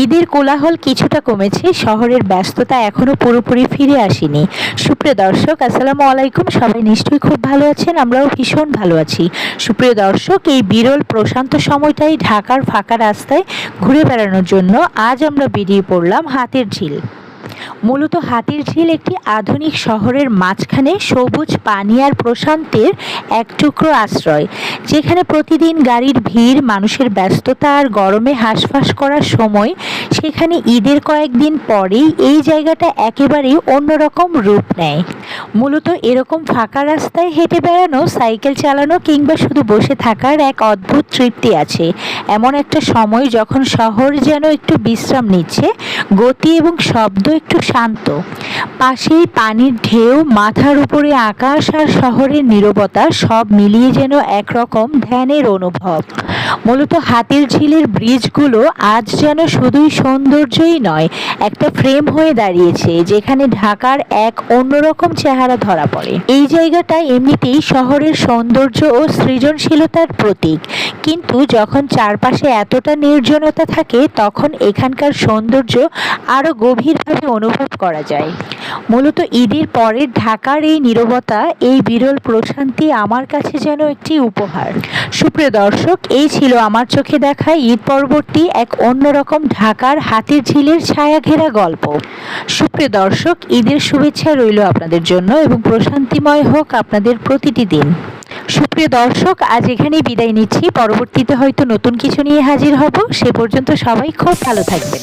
ঈদের কোলাহল কিছুটা কমেছে, শহরের ব্যস্ততা এখনও পুরোপুরি ফিরে আসেনি। সুপ্রিয় দর্শক, আসসালামু আলাইকুম। সবাই নিশ্চয়ই খুব ভালো আছেন, আমরাও ভীষণ ভালো আছি। সুপ্রিয় দর্শক, এই বিরল, প্রশান্ত সময়টাই ঢাকার ফাঁকা রাস্তায় ঘুরে বেড়ানোর জন্য আজ আমরা বেরিয়ে পড়লাম হাতের ঝিল মূলত হাতির ঝিল একটি আধুনিক শহরের মাঝখানে সবুজ পানি আর প্রশান্তের এক টুকরো আশ্রয়, যেখানে প্রতিদিন গাড়ির ভিড়, মানুষের ব্যস্ততা আর গরমে হাঁসফাঁস করার সময় সেখানে ঈদের কয়েকদিন পরেই এই জায়গাটা একেবারেই অন্যরকম রূপ নেয়। মূলত এরকম ফাঁকা রাস্তায় হেঁটে বেড়ানো, সাইকেল চালানো কিংবা শুধু বসে থাকার এক অদ্ভুত তৃপ্তি আছে। এমন একটা সময় যখন শহর যেন একটু বিশ্রাম নিচ্ছে, গতি এবং শব্দ একটু শান্ত। পাশেই পানির ঢেউ, মাথার উপরে আকাশ আর শহরের নীরবতা সব মিলিয়ে যেন একরকম ধ্যানের অনুভব। মূলত হাতির ঝিলের ব্রিজগুলো আজ যেন শুধুই সৌন্দর্যই নয়, একটা ফ্রেম হয়ে দাঁড়িয়েছে, যেখানে ঢাকার এক অন্যরকম চেহারা ধরা পড়ে। এই জায়গাটা এমনিতেই শহরের সৌন্দর্য ও সৃজনশীলতার প্রতীক। কিন্তু যখন চারপাশে এতটা নির্জনতা থাকে, তখন এখানকার সৌন্দর্য আরও গভীরভাবে অনুভব করা যায়। মূলত ঈদের পরের ঢাকার এই নীরবতা, এই বিরল প্রশান্তি আমার কাছে যেন একটি উপহার। সুপ্রিয় দর্শক, এই ছিল আমার চোখে দেখা ঈদ পরবর্তী এক অন্যরকম ঢাকার হাতির ঝিলের ছায়া ঘেরা গল্প। সুপ্রিয় দর্শক, ঈদের শুভেচ্ছা রইল আপনাদের জন্য এবং প্রশান্তিময় হোক আপনাদের প্রতিটি দিন। সুপ্রিয় দর্শক, আজ এখানেই বিদায় নিচ্ছি। পরবর্তীতে হয়তো নতুন কিছু নিয়ে হাজির হব। সে পর্যন্ত সবাই খুব ভালো থাকবেন।